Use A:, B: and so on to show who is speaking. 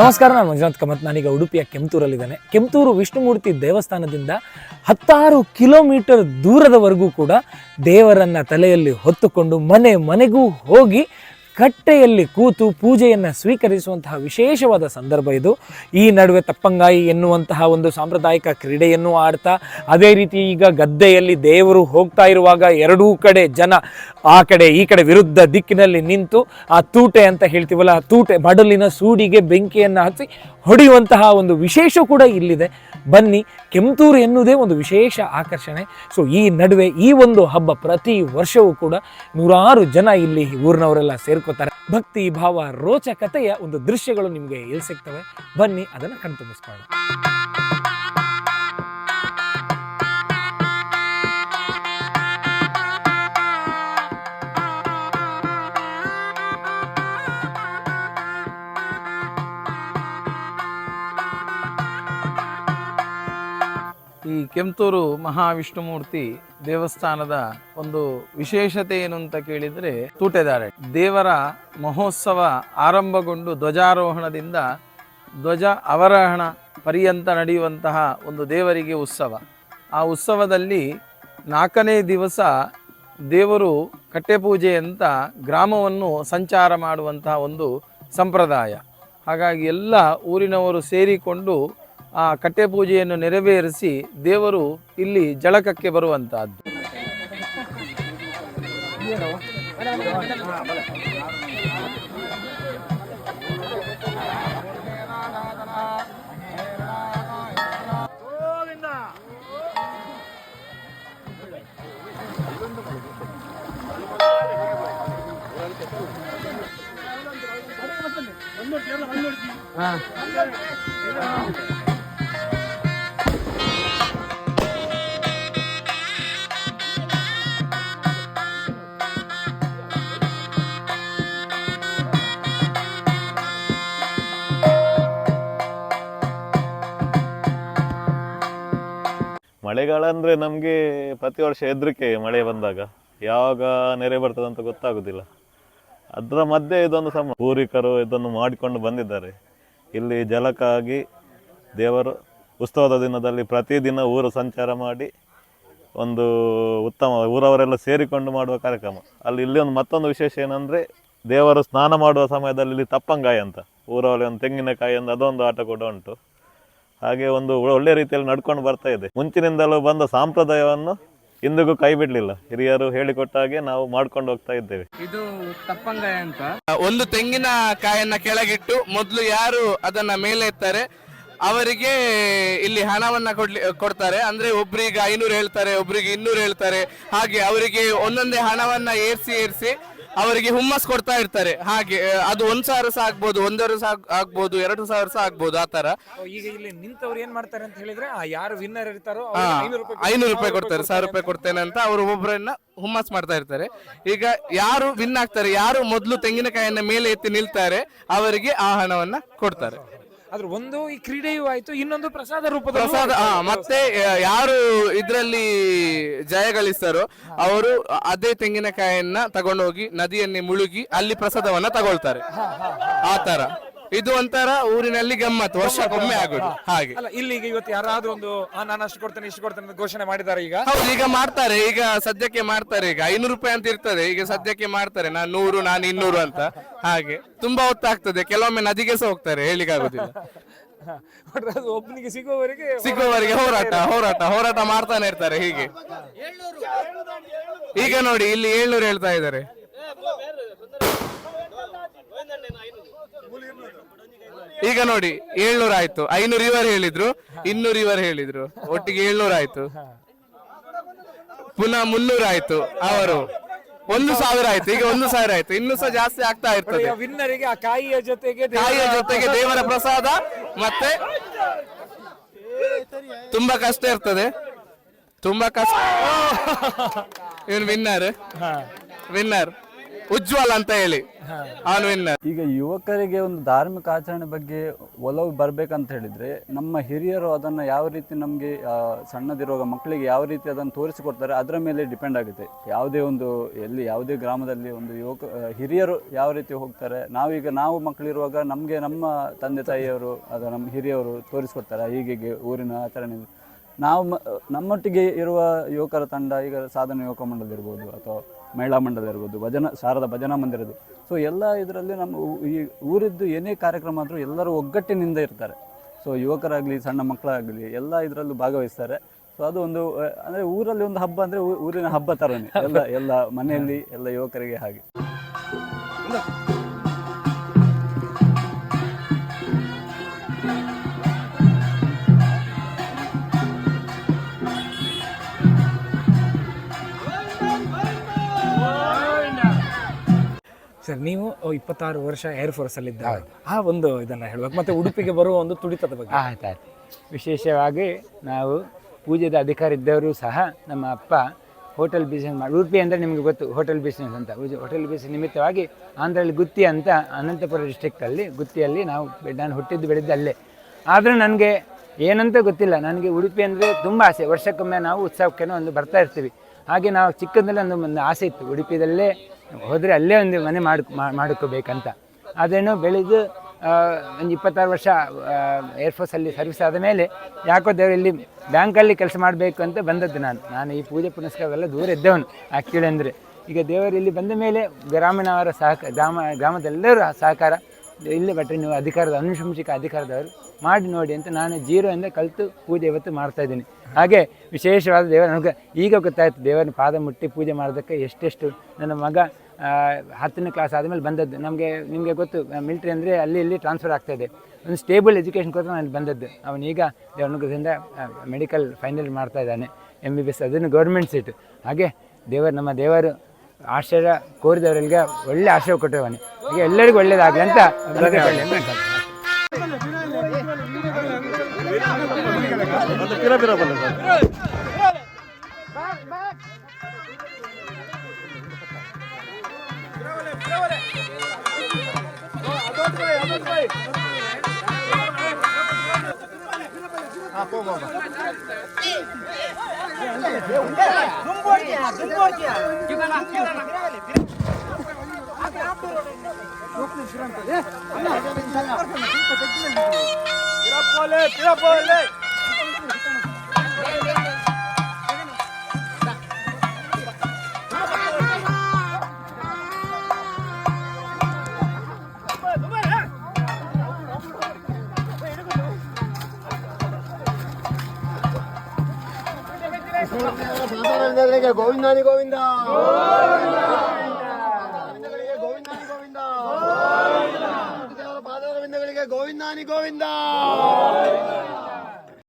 A: ನಮಸ್ಕಾರ, ನಾನು ಮಂಜುನಾಥ್ ಕಮತ್. ನಾನೀಗ ಉಡುಪಿಯ ಕೆಂಪತೂರಲ್ಲಿದ್ದೇನೆ. ಕೆಮ್ತೂರು ವಿಷ್ಣುಮೂರ್ತಿ ದೇವಸ್ಥಾನದಿಂದ ಹತ್ತಾರು ಕಿಲೋಮೀಟರ್ ದೂರದವರೆಗೂ ಕೂಡ ದೇವರನ್ನ ತಲೆಯಲ್ಲಿ ಹೊತ್ತುಕೊಂಡು ಮನೆ ಮನೆಗೂ ಹೋಗಿ ಕಟ್ಟೆಯಲ್ಲಿ ಕೂತು ಪೂಜೆಯನ್ನು ಸ್ವೀಕರಿಸುವಂತಹ ವಿಶೇಷವಾದ ಸಂದರ್ಭ ಇದು. ಈ ನಡುವೆ ತಪ್ಪಂಗಾಯಿ ಎನ್ನುವಂತಹ ಒಂದು ಸಾಂಪ್ರದಾಯಿಕ ಕ್ರೀಡೆಯನ್ನು ಆಡ್ತಾ, ಅದೇ ರೀತಿ ಈಗ ಗದ್ದೆಯಲ್ಲಿ ದೇವರು ಹೋಗ್ತಾ ಇರುವಾಗ ಎರಡೂ ಕಡೆ ಜನ ಆ ಕಡೆ ಈ ಕಡೆ ವಿರುದ್ಧ ದಿಕ್ಕಿನಲ್ಲಿ ನಿಂತು ಆ ತೂಟೆ ಅಂತ ಹೇಳ್ತೀವಲ್ಲ, ಆ ತೂಟೆ, ಮಡಲಿನ ಸೂಡಿಗೆ ಬೆಂಕಿಯನ್ನು ಹಚ್ಚಿ ಹೊಡೆಯುವಂತಹ ಒಂದು ವಿಶೇಷ ಕೂಡ ಇಲ್ಲಿದೆ. ಬನ್ನಿ. ಕೆಂತೂರು ಎನ್ನುವುದೇ ಒಂದು ವಿಶೇಷ ಆಕರ್ಷಣೆ. ಸೊ ಈ ನಡುವೆ ಈ ಒಂದು ಹಬ್ಬ ಪ್ರತಿ ವರ್ಷವೂ ಕೂಡ ನೂರಾರು ಜನ ಇಲ್ಲಿ ಊರಿನವರೆಲ್ಲ ಸೇರ್ಕೋತಾರೆ. ಭಕ್ತಿ ಭಾವ ರೋಚಕತೆಯ ಒಂದು ದೃಶ್ಯಗಳು ನಿಮಗೆ ಎಲ್ಲಿ ಸಿಗ್ತವೆ. ಬನ್ನಿ, ಅದನ್ನು ಕಣ್ತುಂಬಿಸ್ಕೊಳ್ಳೋಣ.
B: ಈ ಕೆಂತೂರು ಮಹಾವಿಷ್ಣುಮೂರ್ತಿ ದೇವಸ್ಥಾನದ ಒಂದು ವಿಶೇಷತೆ ಏನು ಅಂತ ಕೇಳಿದರೆ ತೂಟೆದಾರೆ. ದೇವರ ಮಹೋತ್ಸವ ಆರಂಭಗೊಂಡು ಧ್ವಜಾರೋಹಣದಿಂದ ಧ್ವಜ ಅವರೋಹಣ ಪರ್ಯಂತ ನಡೆಯುವಂತಹ ಒಂದು ದೇವರಿಗೆ ಉತ್ಸವ. ಆ ಉತ್ಸವದಲ್ಲಿ ನಾಲ್ಕನೇ ದಿವಸ ದೇವರು ಕಟ್ಟೆಪೂಜೆ ಅಂತ ಗ್ರಾಮವನ್ನು ಸಂಚಾರ ಮಾಡುವಂತಹ ಒಂದು ಸಂಪ್ರದಾಯ. ಹಾಗಾಗಿ ಎಲ್ಲ ಊರಿನವರು ಸೇರಿಕೊಂಡು ಆ ಕಟ್ಟೆ ಪೂಜೆಯನ್ನು ನೆರವೇರಿಸಿ ದೇವರು ಇಲ್ಲಿ ಜಳಕಕ್ಕೆ ಬರುವಂತಹದ್ದು.
C: ಮಳೆಗಾಲ ಅಂದರೆ ನಮಗೆ ಪ್ರತಿ ವರ್ಷ ಹೆದರಿಕೆ ಮಳೆ ಬಂದಾಗ. ಯಾವಾಗ ನೆರೆ ಬರ್ತದೆ ಅಂತ ಗೊತ್ತಾಗೋದಿಲ್ಲ. ಅದರ ಮಧ್ಯೆ ಇದೊಂದು ಸಮ, ಪೂರ್ವಿಕರು ಇದನ್ನು ಮಾಡಿಕೊಂಡು ಬಂದಿದ್ದಾರೆ. ಇಲ್ಲಿ ಜಲಕ್ಕಾಗಿ ದೇವರು ಉತ್ಸವದ ದಿನದಲ್ಲಿ ಪ್ರತಿದಿನ ಊರು ಸಂಚಾರ ಮಾಡಿ ಒಂದು ಉತ್ತಮ, ಊರವರೆಲ್ಲ ಸೇರಿಕೊಂಡು ಮಾಡುವ ಕಾರ್ಯಕ್ರಮ. ಅಲ್ಲಿ ಇಲ್ಲಿ ಒಂದು ಮತ್ತೊಂದು ವಿಶೇಷ ಏನಂದ್ರೆ ದೇವರು ಸ್ನಾನ ಮಾಡುವ ಸಮಯದಲ್ಲಿ ಇಲ್ಲಿ ತಪ್ಪಂಗಾಯಿ ಅಂತ ಊರವರೆ ಒಂದು ತೆಂಗಿನಕಾಯಿ ಅಂತ ಅದೊಂದು ಆಟ ಕೂಡ ಉಂಟು. ಹಾಗೆ ಒಂದು ಒಳ್ಳೆ ರೀತಿಯಲ್ಲಿ ನಡ್ಕೊಂಡು ಬರ್ತಾ ಇದೆ. ಮುಂಚಿನಿಂದಲೂ ಬಂದ ಸಾಂಪ್ರದಾಯವನ್ನು ಇಂದಿಗೂ ಕೈ ಬಿಡ್ಲಿಲ್ಲ. ಹಿರಿಯರು ಹೇಳಿಕೊಟ್ಟ ಹಾಗೆ ನಾವು ಮಾಡ್ಕೊಂಡು ಹೋಗ್ತಾ ಇದ್ದೇವೆ.
B: ಇದು ತಪ್ಪಂಗಾಯ ಅಂತ. ಒಂದು ತೆಂಗಿನ ಕಾಯನ್ನ ಕೆಳಗಿಟ್ಟು ಮೊದಲು ಯಾರು ಅದನ್ನ ಮೇಲೆ ಎತ್ತಾರೆ ಅವರಿಗೆ ಇಲ್ಲಿ ಹಣವನ್ನ ಕೊಡ್ಲಿ ಕೊಡ್ತಾರೆ. ಅಂದ್ರೆ ಒಬ್ರಿಗೆ ಐನೂರು ಹೇಳ್ತಾರೆ ಒಬ್ರಿಗೆ ಇನ್ನೂರು ಹೇಳ್ತಾರೆ. ಹಾಗೆ ಅವರಿಗೆ ಒಂದೊಂದೇ ಹಣವನ್ನ ಏರ್ಸಿ ಏರ್ಸಿ ಅವರಿಗೆ ಹುಮ್ಮಸ್ ಕೊಡ್ತಾ ಇರ್ತಾರೆ. ಹಾಗೆ ಅದು ಒಂದ್ ಸಾವಿರ ಸಹ ಆಗ್ಬೋದು ಒಂದೂವರೆ ಸಹ ಆಗ್- ಆಗ್ಬೋದು ಎರಡು ಸಾವಿರ ಸಹ ಆಗ್ಬೋದು ಆ ತರ
A: ಈಗ ಇಲ್ಲಿ ನಿಂತವ್ರು ಏನ್ ಮಾಡ್ತಾರೆ ಅಂತ ಹೇಳಿದ್ರೆ ಆ ಯಾರು ವಿನ್ನರ್ ಇರ್ತಾರೋ ಅವ್ರಿಗೆ ಐನೂರು ರೂಪಾಯಿ
B: ಐನೂರು ರೂಪಾಯಿ ಕೊಡ್ತಾರೆ ಸಾವಿರ ರೂಪಾಯಿ ಕೊಡ್ತೇನೆ ಅಂತ ಅವರು ಒಬ್ಬೊಬ್ಬರನ್ನ ಹುಮ್ಮಸ್ ಮಾಡ್ತಾ ಇರ್ತಾರೆ. ಈಗ ಯಾರು ವಿನ್ ಆಗ್ತಾರೆ ಯಾರು ಮೊದಲು ತೆಂಗಿನಕಾಯಿಯನ್ನ ಮೇಲೆ ಎತ್ತಿ ನಿಲ್ತಾರೆ ಅವರಿಗೆ ಆ ಹಣವನ್ನ ಕೊಡ್ತಾರೆ.
A: ಆದ್ರೆ ಒಂದು ಈ ಕ್ರೀಡೆಯೂ ಆಯ್ತು ಇನ್ನೊಂದು ಪ್ರಸಾದ ರೂಪದ
B: ಪ್ರಸಾದ ಆ, ಮತ್ತೆ ಆ, ಯಾರು ಇದ್ರಲ್ಲಿ ಜಯಗಳಿಸ್ತಾರೋ ಅವರು ಅದೇ ತೆಂಗಿನಕಾಯನ್ನ ತಗೊಂಡೋಗಿ ನದಿಯನ್ನೇ ಮುಳುಗಿ ಅಲ್ಲಿ ಪ್ರಸಾದವನ್ನ ತಗೊಳ್ತಾರೆ. ಆ ತರ. ಇದು ಒಂಥರ ಊರಿನಲ್ಲಿ ಗಮ್ಮತ್ ವರ್ಷಕ್ಕೊಮ್ಮೆ ಆಗುದು. ಹಾಗೆ.
A: ಅಲ್ಲ ಇಲ್ಲಿ ಈಗ ಇವತ್ತು ಯಾರಾದ್ರೂ ಒಂದು ಆ, ನಾನು ಅಷ್ಟು ಕೊಡ್ತೇನೆ ಇಷ್ಟು ಕೊಡ್ತೇನೆ ಅಂತ ಘೋಷಣೆ ಮಾಡಿದ್ದಾರೆ ಈಗ?
B: ಹೌದು ಈಗ ಮಾಡ್ತಾರೆ ಈಗ ಸದ್ಯಕ್ಕೆ ಮಾಡ್ತಾರೆ ಈಗ ಐನೂರು ರೂಪಾಯಿ ಅಂತ ಇರ್ತದೆ ಈಗ ಸದ್ಯಕ್ಕೆ ಮಾಡ್ತಾರೆ ನಾನು ನೂರು ನಾನು ಇನ್ನೂರು ಅಂತ. ಹಾಗೆ ತುಂಬಾ ಹೊತ್ತಾಗ್ತದೆ ಕೆಲವೊಮ್ಮೆ ನದಿಗೆ ಸಹ ಹೋಗ್ತಾರೆ ಹೇಳಿಕ್ಕಾಗುದಿಲ್ಲ
A: ಆಗುದಿಲ್ಲ ಒಬ್ಬನಿಗೆ ಸಿಗುವವರೆಗೆ
B: ಸಿಗುವವರೆಗೆ ಹೋರಾಟ ಹೋರಾಟ ಹೋರಾಟ ಮಾಡ್ತಾನೆ ಇರ್ತಾರೆ ಹೀಗೆ. ಈಗ ನೋಡಿ ಇಲ್ಲಿ ಏಳ್ನೂರು ಹೇಳ್ತಾ ಇದ್ದಾರೆ. ಈಗ ನೋಡಿ ಏಳ್ನೂರ ಆಯ್ತು. ಐನೂರು ಇವರು ಹೇಳಿದ್ರು ಇನ್ನೂರು ಇವರು ಹೇಳಿದ್ರು. ಒಟ್ಟಿಗೆ ಏಳ್ನೂರ ಆಯ್ತು. ಪುನಃ ಮುನ್ನೂರ ಆಯ್ತು ಅವರು. ಒಂದು ಸಾವಿರ ಆಯ್ತು. ಈಗ ಒಂದು ಸಾವಿರ ಆಯ್ತು. ಇನ್ನು ಸಹ ಜಾಸ್ತಿ ಆಗ್ತಾ ಇರ್ತದೆ.
A: ವಿನ್ನರಿಗೆ ಆ ಕಾಯಿಯ ಜೊತೆಗೆ
B: ಕಾಯಿಯ ಜೊತೆಗೆ ದೇವರ ಪ್ರಸಾದ ಮತ್ತೆ ತುಂಬಾ ಕಷ್ಟ ಇರ್ತದೆ. ತುಂಬಾ ಕಷ್ಟ. ಇವನು ವಿನ್ನರ್ ವಿನ್ನರ್ ಉಜ್ವಲ್ ಅಂತ ಹೇಳಿ.
D: ಈಗ ಯುವಕರಿಗೆ ಒಂದು ಧಾರ್ಮಿಕ ಆಚರಣೆ ಬಗ್ಗೆ ಒಲವು ಬರ್ಬೇಕಂತ ಹೇಳಿದ್ರೆ ನಮ್ಮ ಹಿರಿಯರು ಅದನ್ನ ಯಾವ ರೀತಿ ನಮಗೆ ಸಣ್ಣದಿರುವಾಗ ಮಕ್ಕಳಿಗೆ ಯಾವ ರೀತಿ ಅದನ್ನು ತೋರಿಸಿಕೊಡ್ತಾರೆ ಅದರ ಮೇಲೆ ಡಿಪೆಂಡ್ ಆಗುತ್ತೆ. ಯಾವುದೇ ಒಂದು, ಎಲ್ಲಿ ಯಾವುದೇ ಗ್ರಾಮದಲ್ಲಿ ಒಂದು ಯುವಕ ಹಿರಿಯರು ಯಾವ ರೀತಿ ಹೋಗ್ತಾರೆ, ನಾವೀಗ ನಾವು ಮಕ್ಕಳಿರುವಾಗ ನಮಗೆ ನಮ್ಮ ತಂದೆ ತಾಯಿಯವರು, ಅದು ನಮ್ಮ ಹಿರಿಯವರು ತೋರಿಸ್ಕೊಡ್ತಾರೆ ಹೀಗೆ ಊರಿನ ಆಚರಣೆ ನಾವು ನಮ್ಮೊಟ್ಟಿಗೆ ಇರುವ ಯುವಕರ ತಂಡ ಈಗ ಸಾಧನ ಯುವಕ ಮಂಡಲ ಇರ್ಬೋದು ಅಥವಾ ಮಹಿಳಾ ಮಂಡಲ ಇರ್ಬೋದು, ಭಜನ, ಶಾರದಾ ಭಜನಾ ಮಂದಿರದ್ದು ಸೊ ಎಲ್ಲ ಇದರಲ್ಲಿ ನಮ್ಮ ಈ ಊರಿದ್ದು ಏನೇ ಕಾರ್ಯಕ್ರಮ ಆದರೂ ಎಲ್ಲರೂ ಒಗ್ಗಟ್ಟಿನಿಂದ ಇರ್ತಾರೆ. ಸೊ ಯುವಕರಾಗಲಿ, ಸಣ್ಣ ಮಕ್ಕಳಾಗಲಿ, ಎಲ್ಲ ಇದರಲ್ಲೂ ಭಾಗವಹಿಸ್ತಾರೆ. ಸೊ ಅದು ಒಂದು ಅಂದ್ರೆ ಊರಲ್ಲಿ ಒಂದು ಹಬ್ಬ ಅಂದರೆ ಊರಿನ ಹಬ್ಬ ಥರನೇ. ಎಲ್ಲ ಎಲ್ಲ ಮನೆಯಲ್ಲಿ, ಎಲ್ಲ ಯುವಕರಿಗೆ ಹಾಗೆ.
A: ನೀವು ಇಪ್ಪತ್ತಾರು ವರ್ಷ ಏರ್ ಫೋರ್ಸ್ ಅಲ್ಲಿ ಆ ಒಂದು ಇದನ್ನ ಹೇಳ್ಬೇಕು ಮತ್ತೆ ಉಡುಪಿಗೆ ಬರುವ ಒಂದು ತುಡಿತದ ಬಗ್ಗೆ.
E: ಆಯ್ತಾಯ್ತು ವಿಶೇಷವಾಗಿ ನಾವು ಪೂಜೆದ ಅಧಿಕಾರಿ ಇದ್ದವರು ಸಹ ನಮ್ಮ ಅಪ್ಪ ಹೋಟೆಲ್ ಬಿಸ್ನೆಸ್ ಮಾಡಿ ಉಡುಪಿ ಅಂದರೆ ನಿಮಗೆ ಗೊತ್ತು ಹೋಟೆಲ್ ಬಿಸ್ನೆಸ್ ಅಂತ. ಹೋಟೆಲ್ ಬಿಸ್ನೆಸ್ ನಿಮಿತ್ತವಾಗಿ ಆಂಧ್ರಲ್ಲಿ ಗುತ್ತಿ ಅಂತ ಅನಂತಪುರ ಡಿಸ್ಟ್ರಿಕ್ಟಲ್ಲಿ ಗುತ್ತಿಯಲ್ಲಿ ನಾವು ನಾನು ಹುಟ್ಟಿದ್ದು ಬೆಳೆದ್ದು ಅಲ್ಲೇ. ಆದರೂ ನನಗೆ ಏನಂತ ಗೊತ್ತಿಲ್ಲ. ನನಗೆ ಉಡುಪಿ ಅಂದರೆ ತುಂಬ ಆಸೆ. ವರ್ಷಕ್ಕೊಮ್ಮೆ ನಾವು ಉತ್ಸವಕ್ಕೆ ಒಂದು ಬರ್ತಾ ಇರ್ತೀವಿ. ಹಾಗೆ ನಾವು ಚಿಕ್ಕಂದಲ್ಲೇ ಒಂದು ಒಂದು ಆಸೆ ಇತ್ತು. ಉಡುಪಿದಲ್ಲೇ ಹೋದರೆ ಅಲ್ಲೇ ಒಂದು ಮನೆ ಮಾಡ್ ಮಾಡ್ಕೋಬೇಕಂತ. ಅದೇನು ಬೆಳೆದು ಒಂದು ಇಪ್ಪತ್ತಾರು ವರ್ಷ ಏರ್ಫೋರ್ಸಲ್ಲಿ ಸರ್ವಿಸ್ ಆದ ಮೇಲೆ ಯಾಕೋ ದೇವರು ಇಲ್ಲಿ ಬ್ಯಾಂಕಲ್ಲಿ ಕೆಲಸ ಮಾಡಬೇಕು ಅಂತ ಬಂದದ್ದು ನಾನು. ನಾನು ಈ ಪೂಜೆ ಪುನಸ್ಕಾರವೆಲ್ಲ ದೂರ ಇದ್ದವನು ಆ್ಯಕ್ಚುಲಿ ಅಂದರೆ ಈಗ ದೇವರು ಇಲ್ಲಿ ಬಂದ ಮೇಲೆ ಗ್ರಾಮೀಣವರ ಸಹಕಾರ ಗ್ರಾಮ, ಗ್ರಾಮದೆಲ್ಲರೂ ಸಹಕಾರ. ಇಲ್ಲಿ ಬಟ್ರೆ ನೀವು ಅಧಿಕಾರದ ಅನುಶಂಸಿಕ ಅಧಿಕಾರದವರು. ಮಾಡಿ ನೋಡಿ ಅಂತ ನಾನು ಜೀರೋ ಎಂದ ಕಲಿತು ಪೂಜೆ ಇವತ್ತು ಮಾಡ್ತಾ ಇದ್ದೀನಿ. ಹಾಗೆ ವಿಶೇಷವಾದ ದೇವರ ನನಗೆ ಈಗ ಗೊತ್ತಾಯಿತು ದೇವರನ್ನ ಪಾದ ಮುಟ್ಟಿ ಪೂಜೆ ಮಾಡೋದಕ್ಕೆ ಎಷ್ಟೆಷ್ಟು ನನ್ನ ಮಗ ಹತ್ತನೇ ಕ್ಲಾಸ್ ಆದಮೇಲೆ ಬಂದದ್ದು. ನಮಗೆ, ನಿಮಗೆ ಗೊತ್ತು ಮಿಲ್ಟ್ರಿ ಅಂದರೆ ಅಲ್ಲಿ ಇಲ್ಲಿ ಟ್ರಾನ್ಸ್ಫರ್ ಆಗ್ತಾ ಇದೆ. ಒಂದು ಸ್ಟೇಬಲ್ ಎಜುಕೇಷನ್ కోసం ನಾನು ಬಂದದ್ದು. ಅವನೀಗ ದೇವನುಗ್ರಹದಿಂದ ಮೆಡಿಕಲ್ ಫೈನಲ್ ಮಾಡ್ತಾ ಇದ್ದಾನೆ. ಎಂ ಬಿ ಬಿ ಎಸ್ ಅದನ್ನು ಗೌರ್ಮೆಂಟ್ ಸೀಟು ಹಾಗೆ ದೇವರು, ನಮ್ಮ ದೇವರು ಆಶ್ರಯ ಕೋರಿದವರಿಗೆ ಒಳ್ಳೆ ಆಶ್ರಯ ಕೊಟ್ಟಿರುವನೆ ಈಗ ಎಲ್ಲರಿಗೂ ಒಳ್ಳೇದಾಗಲಿ ಅಂತ ಧನ್ಯವಾದ.
F: பிறப்போலே பிறப்போலே గోవిందాని గోవిందా అని గోవిందా?